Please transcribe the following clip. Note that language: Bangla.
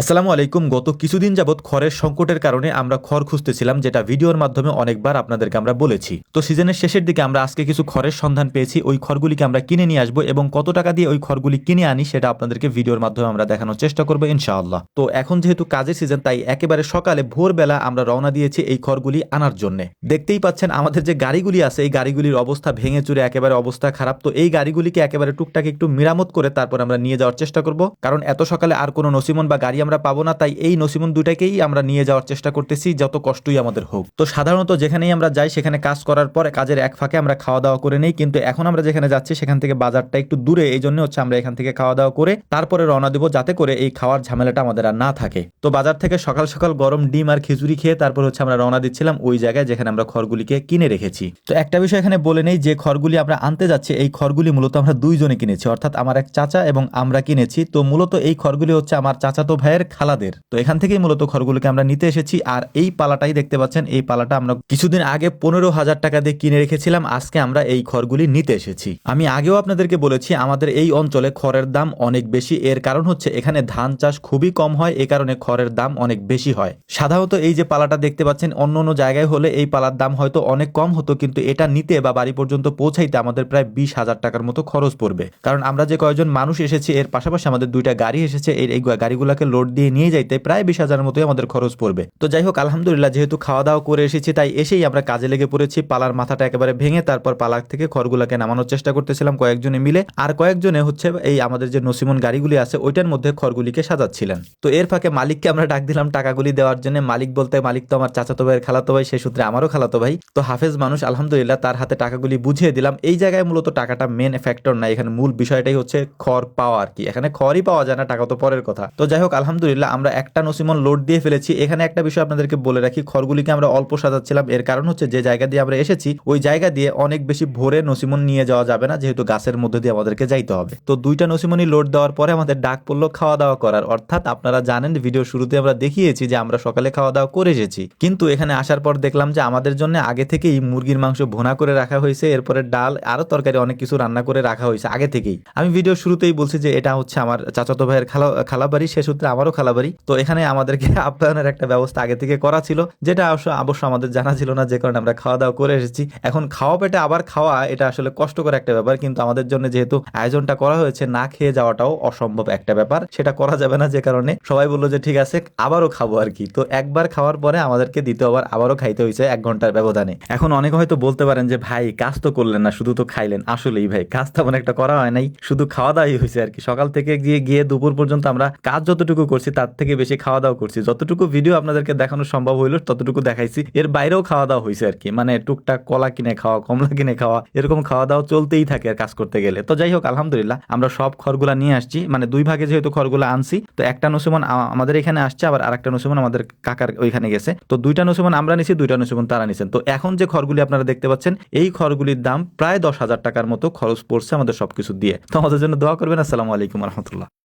আসসালামু আলাইকুম। গত কিছুদিন যাবৎ খড়ের সংকটের কারণে আমরা খড় খুঁজতেছিলাম, যেটা ভিডিওর মাধ্যমে অনেকবার আপনাদেরকে আমরা বলেছি। তো সিজনের শেষের দিকে আমরা আজকে কিছু খড়ের সন্ধান পেয়েছি। ওই খড়গুলিকে আমরা কিনে নিয়ে আসব এবং কত টাকা দিয়ে ওই খড়গুলি কিনে আনি সেটা আপনাদেরকে ভিডিওর মাধ্যমে আমরা দেখানোর চেষ্টা করব ইনশাআল্লাহ। তো এখন যেহেতু কাজের সিজন, তাই একেবারে সকালে ভোরবেলা আমরা রওনা দিয়েছি এই খড়গুলি আনার জন্য। দেখতেই পাচ্ছেন আমাদের যে গাড়িগুলি আছে, এই গাড়িগুলির অবস্থা ভেঙে চুরে একেবারে অবস্থা খারাপ। তো এই গাড়িগুলিকে একেবারে টুকটাক একটু মেরামত করে তারপর আমরা নিয়ে যাওয়ার চেষ্টা করব। কারণ এত সকালে আর কোনো নসিমন বা গাড়ি আমরা পাবো না, তাই এই নসিমন দুইটাকেই আমরা নিয়ে যাওয়ার চেষ্টা করতেছি, যত কষ্টই আমাদের হোক। তো সাধারণত যেখানেই আমরা যাই, সেখানে কাজ করার পর কাজের এক ফাঁকে আমরা খাওয়া দাওয়া করে নেই, কিন্তু এখন আমরা যেখানে যাচ্ছি, সেখান থেকে বাজারটা একটু দূরে, এই জন্য হচ্ছে আমরা এখান থেকে খাওয়া দাওয়া করে তারপরে রওনা দেবো, যাতে করে এই খাওয়ার ঝামেলাটা আমাদের আর না থাকে। তো বাজার থেকে সকাল সকাল গরম ডিম আর খিচুড়ি খেয়ে তারপর হচ্ছে আমরা রওনা দিচ্ছিলাম ওই জায়গায় যেখানে আমরা খড়গুলিকে কিনে রেখেছি। তো একটা বিষয় এখানে বলে নেই যে খড়গুলি আমরা আনতে যাচ্ছি, এই খড়গুলি মূলত আমরা দুইজনে কিনেছি, অর্থাৎ আমার এক চাচা এবং আমরা কিনেছি। তো মূলত এই খড়গুলি হচ্ছে আমার চাচাতো ভাইয়ের খালাদের। তো এখান থেকেই মূলত খড়গুলিকে আমরা নিতে এসেছি। আর এই পালাটাই দেখতে পাচ্ছেন, এই পালাটা আমরা কিছুদিন আগে পনেরো হাজার টাকা দিয়ে কিনে রেখেছিলাম। আজকে আমরা এই খড়গুলি নিতে এসেছি। আমি আগেও আপনাদেরকে বলেছি, আমাদের এই অঞ্চলে খড়ের দাম অনেক বেশি। এর কারণ হচ্ছে এখানে ধান চাষ খুবই কম হয়, এ কারণে খড়ের দাম অনেক বেশি হয়। সাধারণত এই যে পালাটা দেখতে পাচ্ছেন, অন্য অন্য জায়গায় হলে এই পালার দাম হয়তো অনেক কম হতো, কিন্তু এটা নিতে বা বাড়ি পর্যন্ত পৌঁছাইতে আমাদের প্রায় বিশ হাজার টাকার মতো খরচ পড়বে। কারণ আমরা যে কয়েকজন মানুষ এসেছি, এর পাশাপাশি আমাদের দুইটা গাড়ি এসেছে। এই গাড়িগুলোকে লোড দিয়ে নিয়ে যাইতে প্রায় বিশ হাজারের মতোই আমাদের খরচ পড়বে। তো যাই হোক আলহামদুলিল্লাহ, যেহেতু খাওয়া দাওয়া করে এসেছি, তাই এসেই আমরা কাজে লেগে পড়েছি। পালার মাথাটা একেবারে ভেঙে তারপর পালার থেকে খড়গুলাকে নামানোর চেষ্টা করতেছিলাম কয়েকজনে মিলে। আর কয়েকজনে হচ্ছে এই আমাদের যে নসিমন গাড়িগুলি আছে, ওইটার মধ্যে খড়গুলিকে সাজাচ্ছিলেন। তো এর ফাঁকে মালিককে আমরা ডাক দিলাম টাকাগুলি দেওয়ার জন্য। মালিক বলতে, মালিক তো আমার চাচাতো ভাইয়ের খালাতো ভাই সেই সূত্রে আমারও খালাতো ভাই। তো হাফেজ মানুষ, আলহামদুলিল্লাহ, তার হাতে টাকাগুলি বুঝিয়ে দিলাম। এই জায়গায় মূলত টাকাটা মেন ফ্যাক্টর না, এখানে মূল বিষয়টাই হচ্ছে খড় পাওয়া আর কি। এখানে খড়ই পাওয়া যায় না, টাকা তো পরের কথা। তো যাই হোক আলহামদুলিল্লাহ আমরা একটা নসিমন লোড দিয়ে ফেলেছি। এখানে একটা বিষয় আপনাদেরকে বলে রাখি, খড়গুলিকে আমরা অল্প সাজাচ্ছিলাম। এর কারণ হচ্ছে যে জায়গা দিয়ে আমরা এসেছি, ওই জায়গা দিয়ে অনেক বেশি ভোরে নসিমন নিয়ে যাওয়া যাবে না, যেহেতু গাছের মধ্যে দিয়ে আমাদেরকে যাইতে হবে। তো দুইটা নসিমনি লোড দেওয়ার পরে আমাদের ডাক পড়ল খাওয়া দাওয়া করার। অর্থাৎ আপনারা জানেন, ভিডিও শুরুতে আমরা দেখিয়েছি যে আমরা সকালে খাওয়া দাওয়া করে এসেছি। কিন্তু এখানে আসার পর দেখলাম যে আমাদের জন্য আগে থেকেই মুরগির মাংস ভোনা করে রাখা হয়েছে, এরপরে ডাল আরও তরকারি অনেক কিছু রান্না করে রাখা হয়েছে আগে থেকেই। আমি ভিডিও শুরুতেই বলছি যে এটা হচ্ছে আমার চাচাতো ভাইয়ের খালা, খালাবাড়ি, সে সূত্রে আমারও খালাবাড়ি। তো এখানে আমাদেরকে আপ্যায়নের একটা ব্যবস্থা আগে থেকে করা ছিল, যেটা অবশ্য আমাদের জানা ছিল না, যে কারণে আমরা খাওয়া দাওয়া করে এসেছি। এখন খাওয়া পেটে আবার খাওয়া, এটা আসলে কষ্টকর একটা ব্যাপার, কিন্তু আমাদের জন্য যেহেতু আয়োজনটা করা হয়েছে, না খেয়ে যাওয়াটাও অসম্ভব একটা ব্যাপার। সেটা করা যাবে না, যে কারণে সবাই বলল যে, ঠিক আছে, আবারও খাব আর কি। তো একবার খাওয়ার পরে আমাদেরকে দ্বিতীয়বার আবারও খাইতে হয়েছে এক ঘণ্টার ব্যবধানে। এখন অনেকে হয়তো বলতে পারেন যে, ভাই, কাজ তো করলেন না, শুধু তো খাইলেন। আসলেই ভাই, কাজ তেমন একটা করা হয় নাই, শুধু খাওয়া দাওয়াই হয়েছে আর কি। সকাল থেকে গিয়ে গিয়ে দুপুর পর্যন্ত আমরা কাজ যতটুকু করছি, তার থেকে বেশি খাওয়া দাওয়া করছি। যতটুকু ভিডিও আপনাদেরকে দেখানো সম্ভব হইল, ততটুকু দেখাইছি। এর বাইরেও খাওয়া দাওয়া হয়েছে আর কি। মানে টুকটাক কলা কিনে খাওয়া, কমলা কিনে খাওয়া, এরকম খাওয়া দাওয়া চলতেই থাকে আর কাজ করতে গেলে। তো যাই হোক, আলহামদুলিল্লাহ, আমরা সব খড়গুলা নিয়ে আসছি। মানে দুই ভাগে যেহেতু খড়গুলা আনছি, তো একটা নসিমন আমাদের এখানে আসছে, আবার আরেকটা নসিমন আমাদের কাকার ওইখানে গেছে। তো দুইটা নসিমন আমরা নিছি, দুইটা নসিমন তারা নিছেন। তো এখন যে খড়গুলি আপনারা দেখতে পাচ্ছেন, এই খড়গুলির দাম প্রায় দশ হাজার টাকার মতো খরচ পড়ছে আমাদের সবকিছু দিয়ে। তো আমাদের জন্য দোয়া করবেন। আসসালামু আলাইকুম রহমতুল্লাহ।